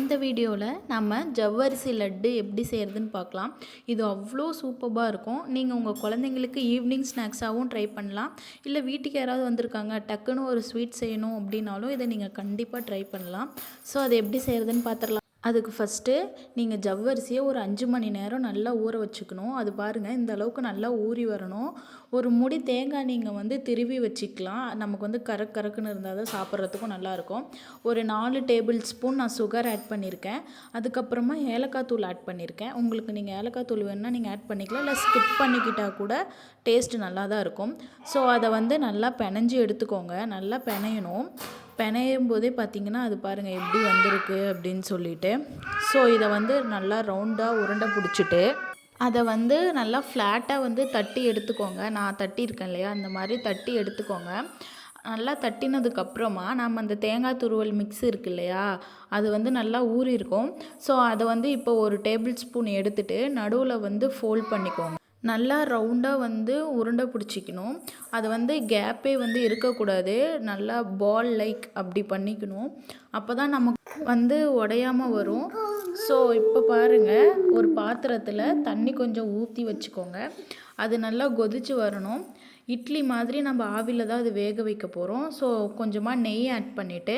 இந்த வீடியோவில் நம்ம ஜவ்வரிசி லட்டு எப்படி செய்கிறதுன்னு பார்க்கலாம். இது அவ்வளோ சூப்பராக இருக்கும். நீங்கள் உங்கள் குழந்தைங்களுக்கு ஈவினிங் ஸ்நாக்ஸாகவும் ட்ரை பண்ணலாம். இல்லை வீட்டுக்கு யாராவது வந்திருக்காங்க டக்குன்னு ஒரு ஸ்வீட் செய்யணும் அப்படின்னாலும் இதை நீங்கள் கண்டிப்பாக ட்ரை பண்ணலாம். ஸோ அதை எப்படி செய்கிறதுன்னு பார்த்துடலாம் அதுக்கு ஃபஸ்ட்டு நீங்கள் ஜவ்வரிசியை ஒரு அஞ்சு மணி நேரம் நல்லா ஊற வச்சுக்கணும். அது பாருங்கள் இந்த அளவுக்கு நல்லா ஊறி வரணும். ஒரு முடி தேங்காய் நீங்கள் வந்து திருவி வச்சுக்கலாம். நமக்கு வந்து கரக் கறக்குன்னு இருந்தால் தான் சாப்பிட்றதுக்கும் நல்லாயிருக்கும். ஒரு நாலு டேபிள் ஸ்பூன் நான் சுகர் ஆட் பண்ணியிருக்கேன். அதுக்கப்புறமா ஏலக்காய் தூள் ஆட் பண்ணியிருக்கேன். உங்களுக்கு நீங்கள் ஏலக்காய் தூள் வேணுன்னா நீங்கள் ஆட் பண்ணிக்கலாம். இல்லை ஸ்கிப் பண்ணிக்கிட்டால் கூட டேஸ்ட்டு நல்லா தான் இருக்கும். ஸோ அதை வந்து நல்லா பெனஞ்சி எடுத்துக்கோங்க. நல்லா பெனையணும் பெனையும் போதே பார்த்தீங்கன்னா அது பாருங்கள் எப்படி வந்திருக்கு அப்படின்னு சொல்லிட்டு. ஸோ இதை வந்து நல்லா ரவுண்டாக உருண்டை பிடிச்சிட்டு அதை வந்து நல்லா ஃப்ளாட்டாக வந்து தட்டி எடுத்துக்கோங்க. நான் தட்டியிருக்கேன் இல்லையா? அந்த மாதிரி தட்டி எடுத்துக்கோங்க. நல்லா தட்டினதுக்கப்புறமா நம்ம அந்த தேங்காய் துருவல் மிக்ஸ் இருக்கு இல்லையா? அது வந்து நல்லா ஊறி இருக்கும் ஸோ அதை வந்து இப்போ ஒரு டேபிள் ஸ்பூன் எடுத்துகிட்டு நடுவில் வந்து ஃபோல்ட் பண்ணிக்கோங்க. நல்லா ரவுண்டாக வந்து உருண்டை பிடிச்சிக்கணும். அது வந்து கேப்பே வந்து இருக்கக்கூடாது. நல்லா பால் லைக் அப்படி பண்ணிக்கணும். அப்போ தான் நமக்கு வந்து உடையாமல் வரும். ஸோ இப்போ பாருங்கள் ஒரு பாத்திரத்தில் தண்ணி கொஞ்சம் ஊற்றி வச்சுக்கோங்க. அது நல்லா கொதித்து வரணும். இட்லி மாதிரி நம்ம ஆவியில் தான் அது வேக வைக்க போகிறோம் ஸோ கொஞ்சமாக நெய் ஆட் பண்ணிவிட்டு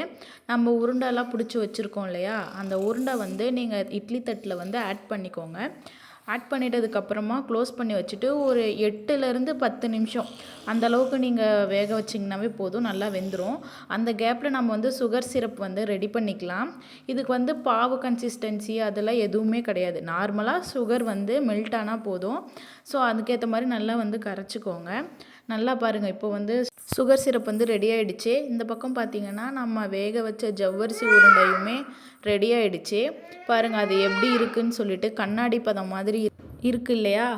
நம்ம உருண்டெல்லாம் பிடிச்சி வச்சுருக்கோம் இல்லையா? அந்த உருண்டை வந்து நீங்கள் இட்லி தட்டில் வந்து ஆட் பண்ணிக்கோங்க. ஆட் பண்ணிட்டதுக்கப்புறமா க்ளோஸ் பண்ணி வச்சுட்டு ஒரு எட்டுலேருந்து பத்து நிமிஷம். அந்த அளவுக்கு நீங்கள் வேக வச்சிங்கனாவே போதும் நல்லா வெந்துடும் அந்த கேப்பில் நம்ம வந்து சுகர் சிரப் வந்து ரெடி பண்ணிக்கலாம். இதுக்கு வந்து பாவு கன்சிஸ்டன்சி அதெல்லாம் எதுவுமே கிடையாது. நார்மலாக சுகர் வந்து மெல்ட் ஆனால் போதும். ஸோ அதுக்கேற்ற மாதிரி நல்லா வந்து கரைச்சிக்கோங்க. நல்லா பாருங்கள் இப்போ வந்து சுகர் சிரப் வந்து ரெடி ஆகிடுச்சு இந்த பக்கம் பார்த்திங்கன்னா நம்ம வேக வச்ச ஜவ்வரிசி உருண்டையுமே ரெடி ஆகிடுச்சு பாருங்கள் அது எப்படி இருக்குதுன்னு சொல்லிட்டு கண்ணாடி பதம் மாதிரி இருக்குது இல்லையா?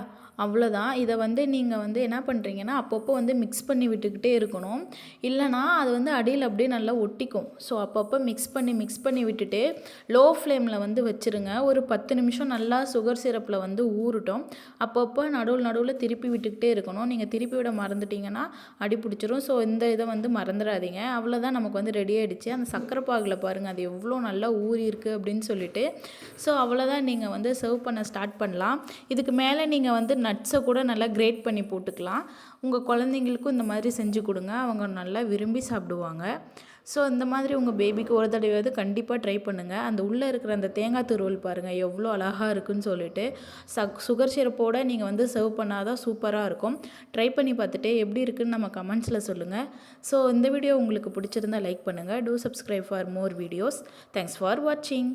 அவ்வளோதான் இதை வந்து நீங்கள் வந்து என்ன பண்ணுறீங்கன்னா அப்பப்போ வந்து மிக்ஸ் பண்ணி விட்டுக்கிட்டே இருக்கணும். இல்லைனா அது வந்து அடியில் அப்படியே நல்லா ஒட்டிக்கும். ஸோ அப்பப்போ மிக்ஸ் பண்ணி மிக்ஸ் பண்ணி விட்டுட்டு லோ ஃப்ளேமில் வந்து வச்சுருங்க. ஒரு பத்து நிமிஷம் நல்லா சுகர் சிரப்பில் வந்து ஊறட்டும். அப்பப்போ நடுவில் நடுவில் திருப்பி விட்டுக்கிட்டே இருக்கணும். நீங்கள் திருப்பி விட மறந்துட்டிங்கன்னா அடி பிடிச்சிரும். ஸோ இந்த இதை வந்து மறந்துடாதீங்க. அவ்வளோதான் நமக்கு வந்து ரெடி ஆகிடுச்சு அந்த சக்கரை பாகில் பாருங்கள் அது எவ்வளோ நல்லா ஊறி இருக்குது அப்படின்னு சொல்லிட்டு. ஸோ அவ்வளோதான் நீங்கள் வந்து சர்வ் பண்ண ஸ்டார்ட் பண்ணலாம். இதுக்கு மேலே நீங்கள் வந்து நட்ஸை கூட நல்லா கிரேட் பண்ணி போட்டுக்கலாம். உங்கள் குழந்தைங்களுக்கும் இந்த மாதிரி செஞ்சு கொடுங்க. அவங்க நல்லா விரும்பி சாப்பிடுவாங்க. ஸோ இந்த மாதிரி உங்கள் பேபிக்கு ஒரு தடவையாவது கண்டிப்பாக ட்ரை பண்ணுங்கள் அந்த உள்ளே இருக்கிற அந்த தேங்காய் துருவல் பாருங்கள் எவ்வளோ அழகாக இருக்குன்னு சொல்லிட்டு. சக் சுகர் சிரப்போடு நீங்கள் வந்து சர்வ் பண்ணால் தான் சூப்பராக இருக்கும். ட்ரை பண்ணி பார்த்துட்டு எப்படி இருக்குன்னு நம்ம கமெண்ட்ஸில் சொல்லுங்கள் ஸோ இந்த வீடியோ உங்களுக்கு பிடிச்சிருந்தா லைக் பண்ணுங்கள் do subscribe for more videos thanks for வாட்சிங்